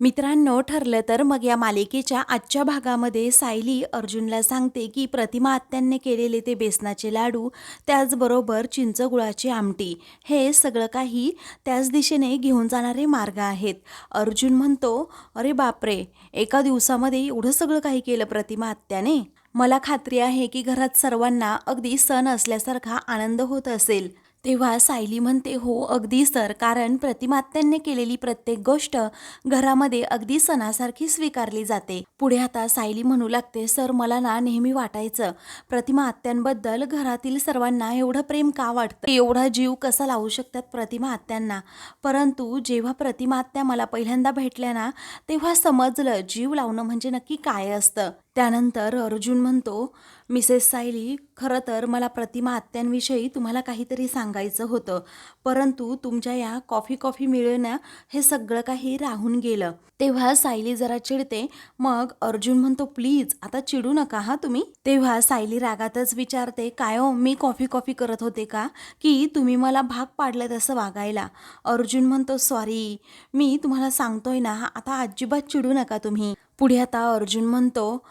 मित्रांनो ठरलं तर मग या मालिकेच्या आजच्या भागामध्ये सायली अर्जुनला सांगते की प्रतिमा आत्यांनी केलेले ते बेसनाचे लाडू त्याचबरोबर चिंचगुळाची आमटी हे सगळं काही त्याच दिशेने घेऊन जाणारे मार्ग आहेत. अर्जुन म्हणतो अरे बापरे एका दिवसामध्ये एवढं सगळं काही केलं प्रतिमा आत्याने? मला खात्री आहे की घरात सर्वांना अगदी सण असल्यासारखा आनंद होत असेल. तेव्हा सायली म्हणते हो अगदी सर. कारण प्रतिमात्यांनी केलेली प्रत्येक गोष्ट घरामध्ये अगदी सणासारखी स्वीकारली जाते. पुढे आता सायली म्हणू लागते सर मला ना नेहमी वाटायचं प्रतिमा आत्यांबद्दल घरातील सर्वांना एवढं प्रेम का वाटतं? एवढा जीव कसा लावू शकतात प्रतिमा आत्यांना परंतु जेव्हा प्रतिमा आत्या मला पहिल्यांदा भेटल्या ना तेव्हा समजलं जीव लावणं म्हणजे नक्की काय असतं. त्यानंतर अर्जुन म्हणतो मिसेस सायली खरं तर मला प्रतिमा आत्यांविषयी तुम्हाला काहीतरी सांगायचं होतं परंतु तुमच्या या कॉफी कॉफी मिळवण्या हे सगळं काही राहून गेलं. तेव्हा सायली जरा चिडते. मग अर्जुन म्हणतो प्लीज आता चिडू नका हा तुम्ही? तेव्हा सायली रागातच विचारते काय हो मी कॉफी कॉफी करत होते का? की तुम्ही मला भाग पाडलं तसं वागायला? अर्जुन म्हणतो सॉरी मी तुम्हाला सांगतोय ना आता अजिबात चिडू नका तुम्ही. पुढे आता अर्जुन म्हणतो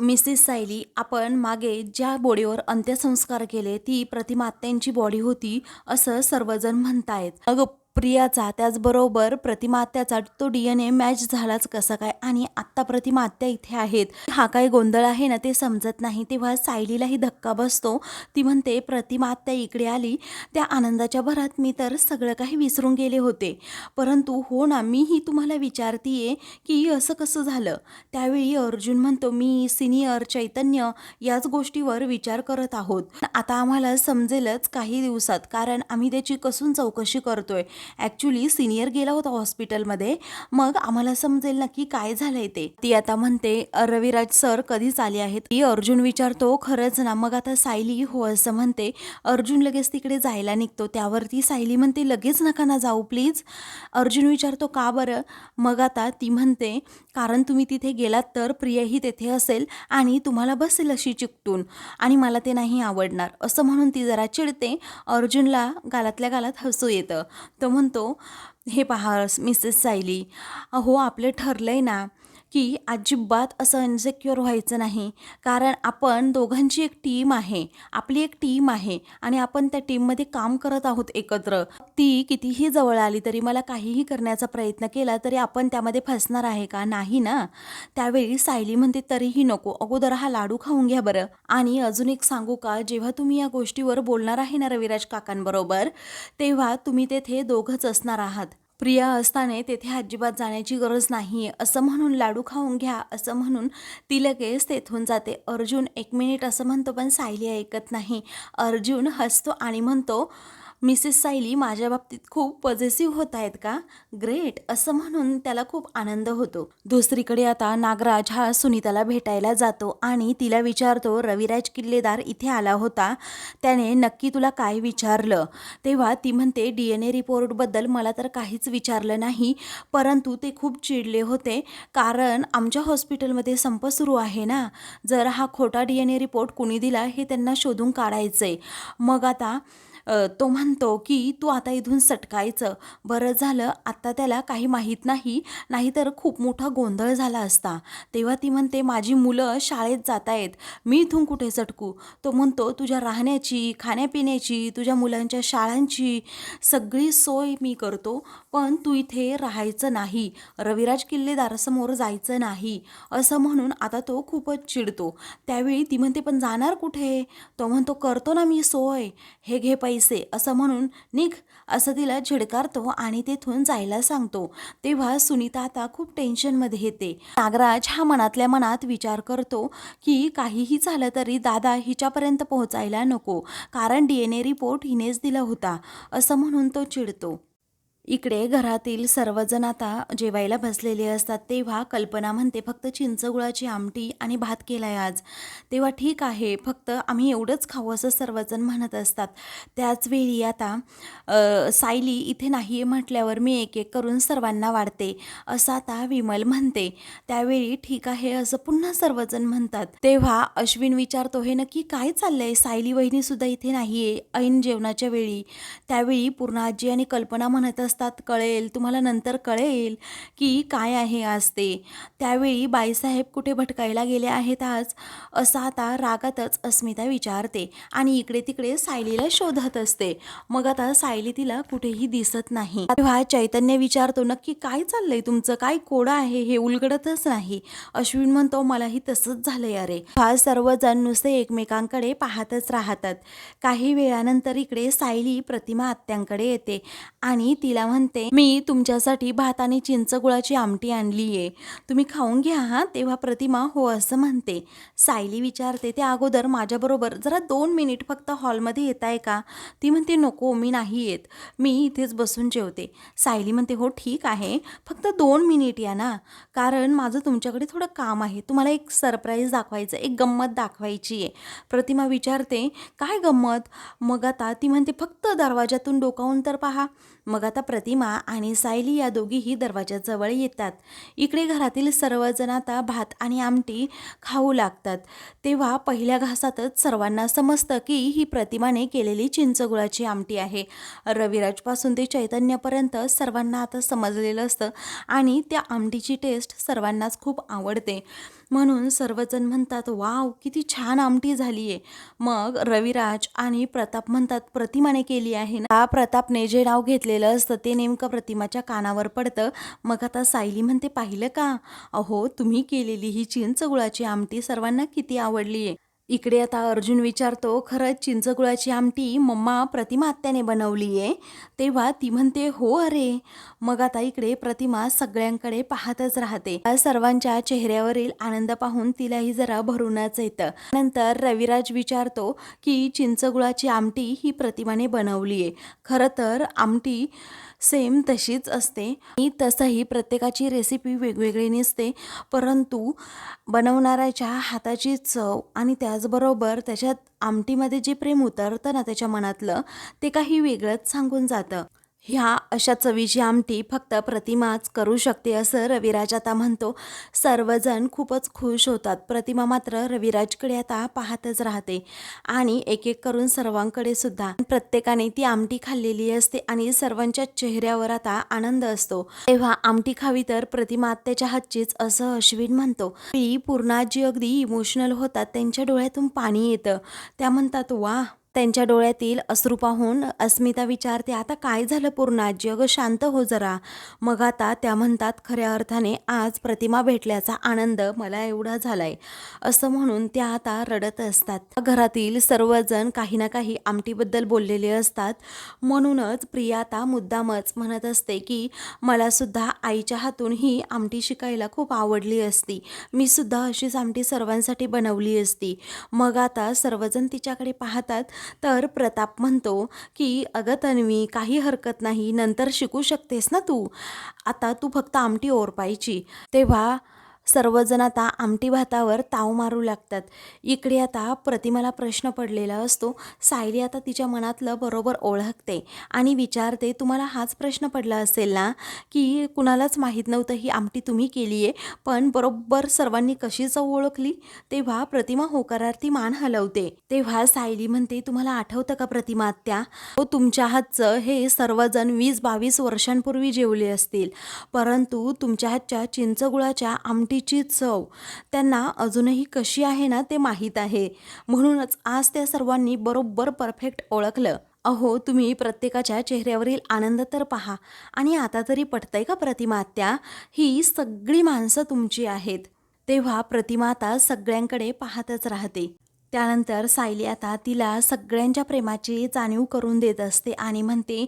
मिसेस सायली आपण मागे ज्या बॉडीवर अंत्यसंस्कार केले ती प्रतिमात्यांची बॉडी होती असं सर्वजण म्हणतायत. अगं प्रियाचा त्याचबरोबर प्रतिमात्याचा तो डी एन ए मॅच झालाच कसा काय? आणि आत्ता प्रतिमात्या इथे आहेत. हा काय गोंधळ आहे ना ते समजत नाही. तेव्हा सायलीलाही धक्का बसतो. ती म्हणते प्रतिमात्या इकडे आली. त्या आनंदाच्या भरात मी तर सगळं काही विसरून गेले होते. परंतु हो ना मीही तुम्हाला विचारतीये की असं कसं झालं? त्यावेळी अर्जुन म्हणतो मी सिनियर चैतन्य याच गोष्टीवर विचार करत आहोत. आता आम्हाला समजेलच काही दिवसात. कारण आम्ही त्याची कसून चौकशी करतोय. ॲक्च्युली सिनियर गेला होता हॉस्पिटलमध्ये मग आम्हाला समजेल नक्की काय झालंय ते. ती आता म्हणते रविराज सर कधीच आले आहेत? ती अर्जुन विचारतो खरंच ना मग आता सायली हो असं म्हणते. अर्जुन लगेच तिकडे जायला निघतो. त्यावरती सायली म्हणते लगेच नका ना जाऊ प्लीज अर्जुन विचारतो का बरं? मग आता ती म्हणते कारण तुम्ही तिथे गेलात तर प्रियाही तेथे असेल आणि तुम्हाला बसेल अशी चिकटून आणि मला ते नाही आवडणार. असं म्हणून ती जरा चिडते. अर्जुनला गालातल्या गालात हसू येतं. तर म्हणतो हे पहा मिसेस सायली अहो आपलं ठरलं आहे ना की अजिबात असं इन्सेक्युअर व्हायचं नाही. कारण आपण दोघांची एक टीम आहे. आपली एक टीम आहे. आणि आपण त्या टीममध्ये काम करत आहोत एकत्र. ती कितीही जवळ आली तरी मला काहीही करण्याचा प्रयत्न केला तरी आपण त्यामध्ये फसणार आहे का? नाही ना? त्यावेळी सायली म्हणते तरीही नको. अगोदर हा लाडू खाऊन घ्या बरं. आणि अजून एक सांगू का? जेव्हा तुम्ही या गोष्टीवर बोलणार आहे ना रविराज काकांबरोबर तेव्हा तुम्ही तेथे दोघंच असणार आहात. प्रिया असताना तेथे अजिबात जाण्याची गरज नाही. आहे असं म्हणून लाडू खाऊन घ्या असं म्हणून ती लगेच तेथून जाते. अर्जुन एक मिनिट असं म्हणतो पण सायली ऐकत नाही. अर्जुन हसतो आणि म्हणतो मिसेस सायली माझ्या बाबतीत खूप पॉझिटिव्ह होत आहेत का? ग्रेट असं म्हणून त्याला खूप आनंद होतो. दुसरीकडे आता नागराज हा सुनीताला भेटायला जातो आणि तिला विचारतो रविराज किल्लेदार इथे आला होता. त्याने नक्की तुला काय विचारलं? तेव्हा ती म्हणते डी एन ए रिपोर्टबद्दल मला तर काहीच विचारलं नाही परंतु ते खूप चिडले होते. कारण आमच्या हॉस्पिटलमध्ये संप सुरू आहे ना. जर हा खोटा डी एन ए रिपोर्ट कुणी दिला हे त्यांना शोधून काढायचं आहे मग आता तो म्हणतो की तू आता इथून सटकायचं. बरं झालं आत्ता त्याला काही माहीत नाही नाहीतर खूप मोठा गोंधळ झाला असता. तेव्हा ती म्हणते माझी मुलं शाळेत जात आहेत. मी इथून कुठे सटकू? तो म्हणतो तुझ्या राहण्याची खाण्यापिण्याची तुझ्या मुलांच्या शाळांची सगळी सोय मी करतो. पण तू इथे राहायचं नाही रविराज किल्लेदारासमोर जायचं नाही असं म्हणून आता तो खूपच चिडतो. त्यावेळी ती म्हणते पण जाणार कुठे? तो म्हणतो करतो ना मी सोय हे घे पैसे असं म्हणून निघ असं तिला झिडकारतो आणि तेथून जायला सांगतो. तेव्हा सुनीता आता खूप टेन्शनमध्ये येते. नागराज हा मनातल्या मनात विचार करतो की काहीही झालं तरी दादा हिच्यापर्यंत पोहोचायला नको कारण डी एन ए रिपोर्ट हिनेच दिला होता असं म्हणून तो चिडतो. इकडे घरातील सर्वजण आता जेवायला बसलेले असतात. तेव्हा कल्पना म्हणते फक्त चिंचगुळाची आमटी आणि भात केलाय आज. तेव्हा ठीक आहे फक्त आम्ही एवढंच खाऊ असं सर्वजण म्हणत असतात. त्याचवेळी आता सायली इथे नाही आहे म्हटल्यावर मी एक एक करून सर्वांना वाढते असं आता विमल म्हणते. त्यावेळी ठीक आहे असं पुन्हा सर्वजण म्हणतात. तेव्हा अश्विन विचारतो हे नक्की काय चाललंय? सायली वहिनी सुद्धा इथे नाहीये ऐन जेवणाच्या वेळी. त्यावेळी पूर्ण आजी आणि कल्पना म्हणत असतात असतात कळेल तुम्हाला नंतर कळेल की काय आहे आज ते. त्यावेळी बाईसाहेब कुठे भटकायला गेले आहेत आज? असा आता रागातच अस्मिता विचारते आणि इकडे तिकडे सायलीला शोधत असते. मग आता सायली तिला कुठेही दिसत नाही. तेव्हा चैतन्य विचारतो नक्की काय चाललंय तुमचं? काय कोडं आहे? हे उलगडतच नाही. अश्विन म्हणतो मलाही तसंच झालंय अरे. हा सर्वजण नुसते एकमेकांकडे पाहतच राहतात. काही वेळानंतर इकडे सायली प्रतिमा आत्यांकडे येते आणि तिला म्हणते मी तुमच्यासाठी भात आणि चिंचगुळाची आमटी आणली आहे तुम्ही खाऊन घ्या हा तेव्हा प्रतिमा हो असं म्हणते. सायली विचारते ते अगोदर माझ्याबरोबर जरा दोन मिनिट फक्त हॉलमध्ये येत आहे का? ती म्हणते नको मी नाही येत. मी इथेच बसून जेवते. सायली म्हणते हो ठीक आहे. फक्त दोन मिनिट या ना. कारण माझं तुमच्याकडे थोडं काम आहे. तुम्हाला एक सरप्राईज दाखवायचं एक गंमत दाखवायची आहे. प्रतिमा विचारते काय गंमत? मग आता ती म्हणते फक्त दरवाजातून डोकावून तर पहा. मग आता प्रतिमा आणि सायली या दोघीही दरवाजाजवळ येतात. इकडे घरातील सर्वजण आता भात आणि आमटी खाऊ लागतात. तेव्हा पहिल्या घासातच सर्वांना समजतं की ही प्रतिमाने केलेली चिंचगुळाची आमटी आहे. रविराजपासून ते चैतन्यपर्यंत सर्वांना आता समजलेलं असतं आणि त्या आमटीची टेस्ट सर्वांनाच खूप आवडते. म्हणून सर्वजण म्हणतात वाव किती छान आमटी झाली आहे मग रविराज आणि प्रताप म्हणतात प्रतिमाने केली आहे ना? प्रतापने जे नाव घेतलेलं असतं ते नेमकं प्रतिमाच्या कानावर पडतं. मग आता सायली म्हणते पाहिलं का? अहो तुम्ही केलेली ही चिंचगुळाची आमटी सर्वांना किती आवडली आहे इकडे आता अर्जुन विचारतो खरंच चिंचगुळाची आमटी मम्मा प्रतिमा आत्याने बनवली आहे? तेव्हा ती म्हणते हो अरे. मग आता इकडे प्रतिमा सगळ्यांकडे पाहतच राहते. सर्वांच्या चेहऱ्यावरील आनंद पाहून तिलाही जरा भरूनच येतं. नंतर रविराज विचारतो की चिंचगुळाची आमटी ही प्रतिमाने बनवली आहे. खरं तर आमटी सेम तशीच असते. आणि तसंही प्रत्येकाची रेसिपी वेगवेगळी नसते. परंतु बनवणाऱ्याच्या हाताची चव आणि त्याचबरोबर त्याच्यात आमटीमध्ये जे प्रेम उतरतं ना त्याच्या मनातलं ते काही वेगळंच सांगून जातं. ह्या अशा चवीची आमटी फक्त प्रतिमाच करू शकते असं रविराज आता म्हणतो. सर्वजण खूपच खुश होतात. प्रतिमा मात्र रविराजकडे आता पाहतच राहते. आणि एक एक करून सर्वांकडे सुद्धा. प्रत्येकाने ती आमटी खाल्लेली असते आणि सर्वांच्या चेहऱ्यावर आता आनंद असतो. तेव्हा आमटी खावी तर प्रतिमा आत्याच्या हातचीच असं अश्विन म्हणतो. ती पूर्णाजी अगदी इमोशनल होतात. त्यांच्या डोळ्यातून पाणी येतं. त्या म्हणतात वा त्यांच्या डोळ्यातील अश्रू पाहून अस्मिता विचारते आता काय झालं पूर्ण आजी अगं शांत हो जरा. मग आता त्या म्हणतात खऱ्या अर्थाने आज प्रतिमा भेटल्याचा आनंद मला एवढा झालाय. असं म्हणून त्या आता रडत असतात. घरातील सर्वजण काही ना काही आमटीबद्दल बोललेले असतात. म्हणूनच प्रिया आता मुद्दामच म्हणत असते की मला सुद्धा आईच्या हातून ही आमटी शिकायला खूप आवडली असती. मी सुद्धा अशीच आमटी सर्वांसाठी बनवली असती. मग आता सर्वजण तिच्याकडे पाहतात तर प्रताप म्हणतो की अगं तन्वी काही हरकत नाही नंतर शिकू शकतेस ना तू? आता तू फक्त आमटी ओरपायची. तेव्हा सर्वजण आता आमटी भातावर ताव मारू लागतात. इकडे आता प्रतिमाला प्रश्न पडलेला असतो. सायली आता तिच्या मनातलं बरोबर ओळखते आणि विचारते तुम्हाला हाच प्रश्न पडला असेल ना की कुणालाच माहीत नव्हतं ही आमटी तुम्ही केली आहे पण बरोबर सर्वांनी कशी चव ओळखली? तेव्हा प्रतिमा होकारार्थी मान हलवते. तेव्हा सायली म्हणते तुम्हाला आठवतं का प्रतिमा आत्या? हो तुमच्या हातचं हे सर्वजण वीस बावीस वर्षांपूर्वी जेवले असतील. परंतु तुमच्या हातच्या चिंचगुळाच्या आमटीची चव त्यांना अजूनही कशी आहे ना ते माहीत आहे. म्हणूनच आज त्या सर्वांनी बरोबर परफेक्ट ओळखलं. अहो तुम्ही प्रत्येकाच्या चेहऱ्यावरील आनंद तर पहा. आणि आता तरी पटतंय का प्रतिमा आत्या? ही सगळी माणसं तुमची आहेत. तेव्हा प्रतिमाता सगळ्यांकडे पाहतच राहते. त्यानंतर सायली आता तिला सगळ्यांच्या प्रेमाची जाणीव करून देत असते आणि म्हणते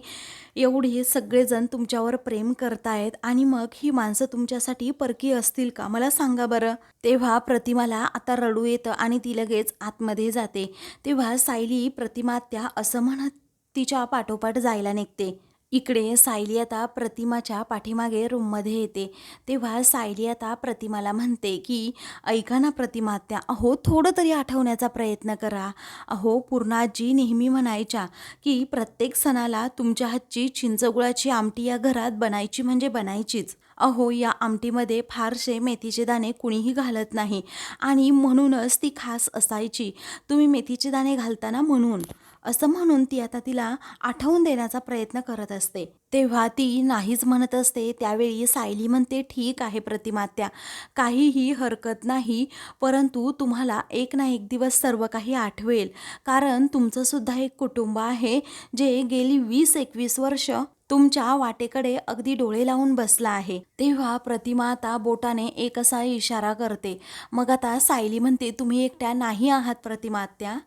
एवढे सगळेजण तुमच्यावर प्रेम करतायत आणि मग ही माणसं तुमच्यासाठी परकी असतील का? मला सांगा बरं. तेव्हा प्रतिमाला आता रडू येतं आणि ती लगेच आतमध्ये जाते. तेव्हा सायली प्रतिमा त्या असं म्हणत तिच्या पाठोपाठ जायला निघते. इकडे सायली आता प्रतिमाच्या पाठीमागे रूममध्ये येते. तेव्हा सायली आता प्रतिमाला म्हणते की ऐका ना प्रतिमा त्या अहो थोडं तरी आठवण्याचा प्रयत्न करा. अहो पूर्णाजी नेहमी म्हणायच्या की प्रत्येक सणाला तुमच्या हातची चिंचगुळाची आमटी या घरात बनायची म्हणजे बनायचीच. अहो या आमटीमध्ये फारसे मेथीचे दाणे कुणीही घालत नाही. आणि म्हणूनच ती खास असायची. तुम्ही मेथीचे दाणे घालताना म्हणून. असं म्हणून ती आता तिला आठवून देण्याचा प्रयत्न करत असते. तेव्हा ती नाहीच म्हणत असते त्यावेळी सायली म्हणते ठीक आहे प्रतिमात्या काहीही हरकत नाही परंतु तुम्हाला एक ना एक दिवस सर्व काही आठवेल. कारण तुमचंसुद्धा एक कुटुंब आहे जे गेली वीस एकवीस वर्ष तुमच्या वाटेकडे अगदी डोळे लावून बसला आहे. तेव्हा प्रतिमा आता बोटाने एक असा इशारा करते. मग आता सायली म्हणते तुम्ही एकट्या नाही आहात प्रतिमात्या.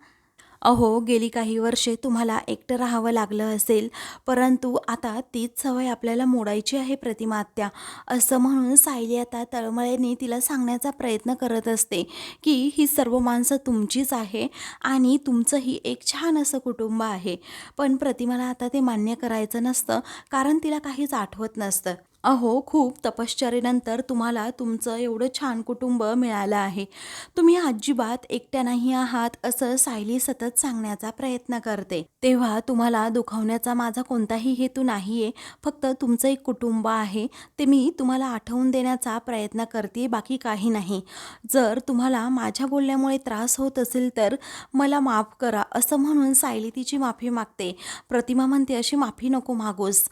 अहो गेली काही वर्षे तुम्हाला एकटं राहावं लागलं असेल परंतु आता तीच सवय आपल्याला मोडायची आहे प्रतिमा आत्या असं म्हणून सायली आता तळमळेने तिला सांगण्याचा प्रयत्न करत असते की ही सर्व माणसं तुमचीच आहे आणि तुमचंही एक छान असं कुटुंब आहे. पण प्रतिमाला आता ते मान्य करायचं नसतं कारण तिला काहीच आठवत नसतं. अहो खूप तपश्चर्येनंतर तुम्हाला तुमचं एवढं छान कुटुंब मिळालं आहे. तुम्ही अजिबात एकट्या नाही आहात असं सायली सतत सांगण्याचा प्रयत्न करते. तेव्हा तुम्हाला दुखावण्याचा माझा कोणताही हेतू नाही आहे फक्त तुमचं एक कुटुंब आहे. ते मी तुम्हाला आठवून देण्याचा प्रयत्न करते बाकी काही नाही. जर तुम्हाला माझ्या बोलण्यामुळे त्रास होत असेल तर मला माफ करा असं म्हणून सायली तिची माफी मागते. प्रतिमा म्हणते अशी माफी नको मागोस.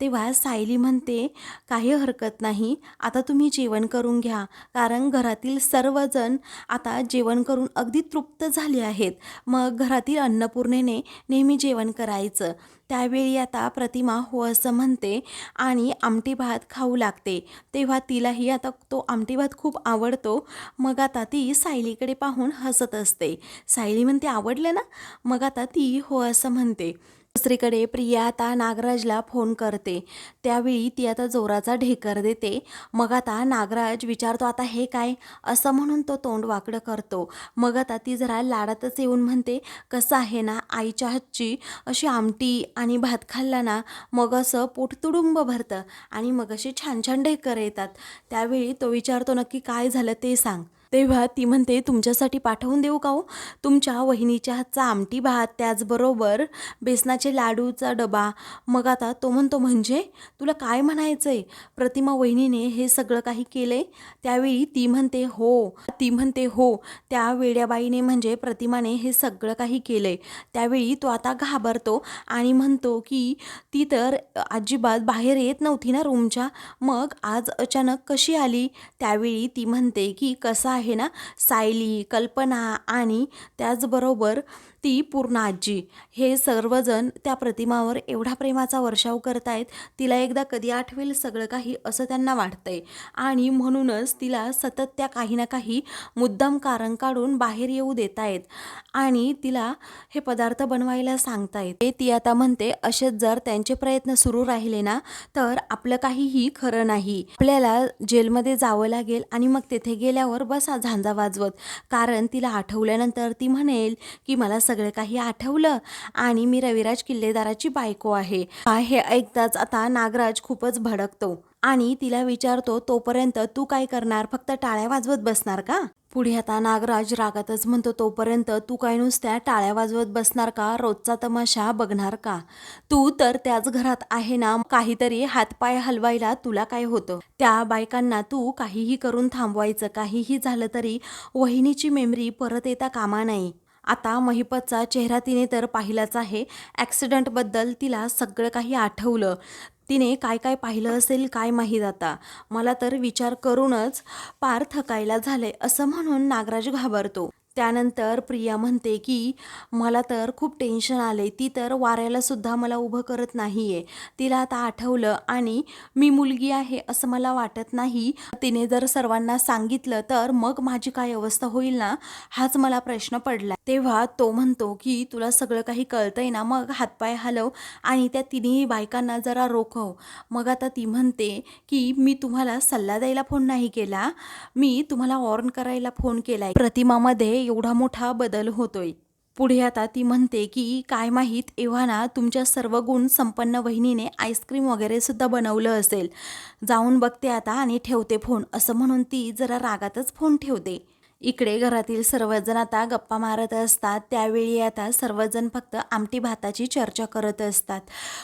तेव्हा सायली म्हणते काही हरकत नाही. आता तुम्ही जेवण करून घ्या. कारण घरातील सर्वजण आता जेवण करून अगदी तृप्त झाले आहेत. मग घरातील अन्नपूर्णेने नेहमी जेवण करायचं. त्यावेळी आता प्रतिमा हो असं म्हणते आणि आमटी भात खाऊ लागते. तेव्हा तिलाही आता तो आमटी भात खूप आवडतो. मग आता ती सायलीकडे पाहून हसत असते. सायली म्हणते आवडलं ना? मग आता ती हो असं म्हणते. दुसरीकडे प्रिया आता नागराजला फोन करते. त्यावेळी ती आता जोराचा ढेकर देते. मग आता नागराज विचारतो आता हे काय? असं म्हणून तो तोंड वाकडं करतो. मग आता ती जरा लाडातच येऊन म्हणते कसं आहे ना आईच्या हातची अशी आमटी आणि भात खाल्ला ना मग असं पोट तुडुंब भरतं आणि मग असे छान छान ढेकर येतात. त्यावेळी तो विचारतो नक्की काय झालं ते सांग. तेव्हा ती म्हणते तुमच्यासाठी पाठवून देऊ का हो? तुमच्या वहिनीच्या हातचा आमटी भात त्याचबरोबर बेसनाचे लाडूचा डबा. मग आता तो म्हणतो म्हणजे? तुला काय म्हणायचं आहे प्रतिमा वहिनीने हे सगळं काही केलंय? त्यावेळी ती म्हणते हो. ती म्हणते हो. त्या वेड्याबाईने म्हणजे प्रतिमाने हे सगळं काही केलंय. त्यावेळी तो आता घाबरतो आणि म्हणतो की ती तर अजिबात बाहेर येत नव्हती ना रूमच्या. मग आज अचानक कशी आली? त्यावेळी ती म्हणते की कसं आहे ना? सायली कल्पना आणि त्याचबरोबर ती पूर्ण आजी. हे सर्वजण त्या प्रतिमावर एवढा प्रेमाचा वर्षाव करतायत तिला एकदा कधी आठवेल सगळं काही असं त्यांना वाटतंय. आणि म्हणूनच तिला सतत त्या काही ना काही मुद्दाम कारण काढून बाहेर येऊ देत आहेत आणि तिला हे पदार्थ बनवायला सांगतायत. ते ती आता म्हणते असेच जर त्यांचे प्रयत्न सुरू राहिले ना तर आपलं काहीही खरं नाही. आपल्याला जेलमध्ये जावं लागेल आणि मग तेथे गेल्यावर बसा झांजा वाजवत. कारण तिला आठवल्यानंतर ती म्हणेल की मला सगळं काही आठवलं. आणि मी रविराज किल्लेदाराची बायको आहे. हे ऐकताच आता नागराज खूपच भडकतो. आणि तिला विचारतो तोपर्यंत तू काय करणार? फक्त टाळ्या वाजवत बसणार का? पुढे आता नागराज रागातच म्हणतो तोपर्यंत तू काय नुसत्या टाळ्या वाजवत बसणार का? रोजचा तमाशा बघणार का? तू तर त्याच घरात आहे ना काहीतरी हातपाय हलवायला तुला काय होतं? त्या बायकांना तू काहीही करून थांबवायचं काहीही झालं तरी वहिनीची मेमरी परत येता कामा नाही आता महिपतचा चेहरा तिने तर पाहिलाच आहे. ॲक्सिडंटबद्दल तिला सगळं काही आठवलं. तिने काय काय पाहिलं असेल काय माहीत आता? मला तर विचार करूनच पार थकायला झाले असं म्हणून नागराज घाबरतो. त्यानंतर प्रिया म्हणते की मला तर खूप टेन्शन आले ती तर वाऱ्यालासुद्धा मला उभं करत नाही आहे तिला आता आठवलं आणि मी मुलगी आहे असं मला वाटत नाही. तिने जर सर्वांना सांगितलं तर मग माझी काय अवस्था होईल ना? हाच मला प्रश्न पडला तेव्हा तो म्हणतो की तुला सगळं काही कळतंय ना? मग हातपाय हलव आणि त्या तिन्ही बायकांना जरा रोखव. मग आता ती म्हणते की मी तुम्हाला सल्ला द्यायला फोन नाही केला. मी तुम्हाला वॉर्न करायला फोन केला प्रतिमामध्ये एवढा मोठा बदल होतोय. पुढे आता ती म्हणते की काय माहीत एव्हाना तुमच्या सर्व गुण संपन्न वहिनीने आईस्क्रीम वगैरे सुद्धा बनवलं असेल. जाऊन बघते आता आणि ठेवते फोन. असं म्हणून ती जरा रागातच फोन ठेवते. इकडे घरातील सर्वजण आता गप्पा मारत असतात. त्यावेळी आता सर्वजण फक्त आमटी भाताची चर्चा करत असतात.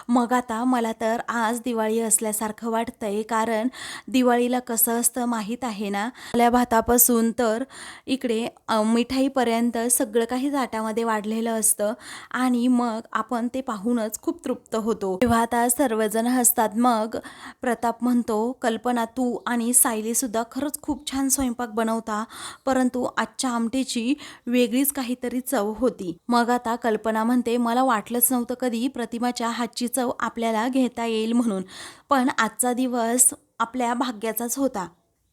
मग आता मला तर आज दिवाळी असल्यासारखं वाटतंय कारण दिवाळीला कसं असतं माहीत आहे ना? आपल्या भातापासून तर इकडे मिठाईपर्यंत सगळं काही ताटामध्ये वाढलेलं असतं आणि मग आपण ते पाहूनच खूप तृप्त होतो. तेव्हा आता सर्वजण हसतात. मग प्रताप म्हणतो कल्पना तू आणि सायलीसुद्धा खरंच खूप छान स्वयंपाक बनवता. परत परंतु आजच्या आमटीची वेगळीच काहीतरी चव होती. मग आता कल्पना म्हणते मला वाटलंच नव्हतं कधी प्रतिमाच्या हातची चव आपल्याला घेता येईल म्हणून. पण आजचा दिवस आपल्या भाग्याचाच होता.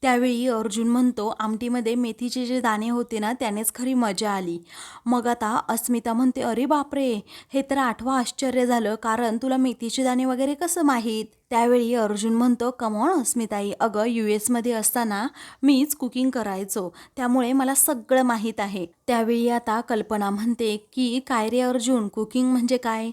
त्यावेळी अर्जुन म्हणतो आमटीमध्ये मेथीचे जे दाणे होते ना त्यानेच खरी मजा आली. मग आता अस्मिता म्हणते अरे बापरे! हे तर आठवं आश्चर्य झालं कारण तुला मेथीचे दाणे वगैरे कसं माहीत? त्यावेळी अर्जुन म्हणतो कमॉन अस्मिताई अगं यू एसमध्ये असताना मीच कुकिंग करायचो. त्यामुळे मला सगळं माहीत आहे. त्यावेळी आता कल्पना म्हणते की काय रे अर्जुन कुकिंग म्हणजे काय?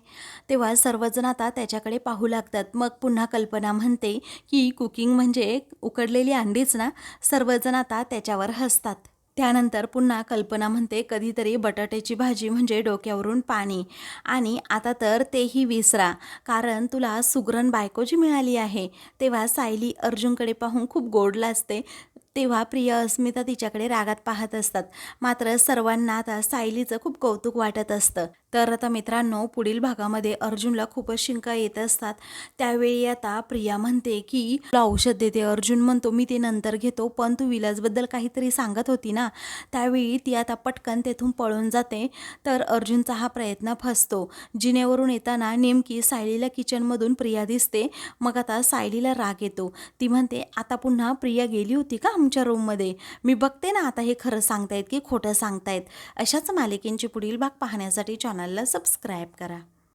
तेव्हा सर्वजण आता त्याच्याकडे पाहू लागतात. मग पुन्हा कल्पना म्हणते की कुकिंग म्हणजे उकडलेली अंडीच ना? सर्वजण आता त्याच्यावर हसतात. त्यानंतर पुन्हा कल्पना म्हणते कधीतरी बटाट्याची भाजी म्हणजे डोक्यावरून पाणी. आणि आता तर तेही विसरा कारण तुला सुगरण बायको जी मिळाली आहे. तेव्हा सायली अर्जुनकडे पाहून खूप गोडला असते तेव्हा प्रिया अस्मिता तिच्याकडे रागात पाहत असतात. मात्र सर्वांना आता सायलीचं खूप कौतुक वाटत असतं. तर आता मित्रांनो पुढील भागामध्ये अर्जुनला खूपच शिंका येत असतात. त्यावेळी आता प्रिया म्हणते की तुला औषध देते अर्जुन म्हणतो मी ते नंतर घेतो पण तू विलासबद्दल काहीतरी सांगत होती ना त्यावेळी ती आता पटकन तेथून पळून जाते. तर अर्जुनचा हा प्रयत्न फसतो. जिनेवरून येताना नेमकी सायलीला किचनमधून प्रिया दिसते. मग आता सायलीला राग येतो. ती म्हणते आता पुन्हा प्रिया गेली होती का? तुमच्या रूममध्ये मी बघते ना आता हे खरं सांगतायत की खोटं सांगतायत. अशाच मालिकेंची पुढील भाग पाहण्यासाठी चॅनलला सबस्क्राईब करा.